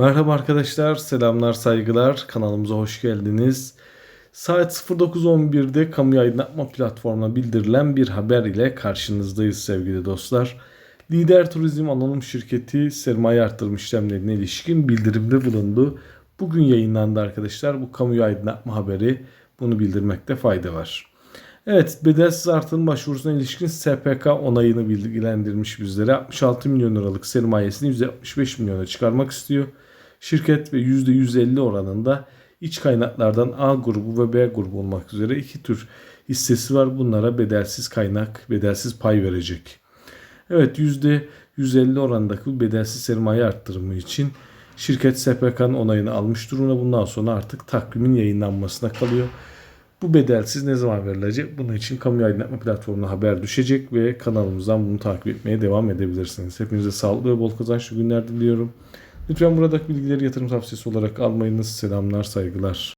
Merhaba arkadaşlar, selamlar, saygılar. Kanalımıza hoş geldiniz. Saat 09.11'de kamu aydınlatma platformuna bildirilen bir haber ile karşınızdayız sevgili dostlar. Lider Turizm Anonim Şirketi sermaye artırım işlemlerine ilişkin bildirimde bulundu. Bugün yayınlandı arkadaşlar. Bu kamu aydınlatma haberi bunu bildirmekte fayda var. Evet bedelsiz artırım başvurusuna ilişkin SPK onayını bilgilendirmiş bizlere. 66 milyon liralık sermayesini 165 milyona çıkarmak istiyor. Şirket ve %150 oranında iç kaynaklardan A grubu ve B grubu olmak üzere iki tür hissesi var. Bunlara bedelsiz kaynak, bedelsiz pay verecek. Evet %150 oranındaki bu bedelsiz sermaye arttırımı için şirket SPK'nın onayını almış durumda. Bundan sonra artık takvimin yayınlanmasına kalıyor. Bu bedelsiz ne zaman verilecek? Bunun için kamu aydınlatma platformuna haber düşecek ve kanalımızdan bunu takip etmeye devam edebilirsiniz. Hepinize sağlıklı ve bol kazançlı günler diliyorum. Lütfen buradaki bilgileri yatırım tavsiyesi olarak almayınız. Selamlar, saygılar.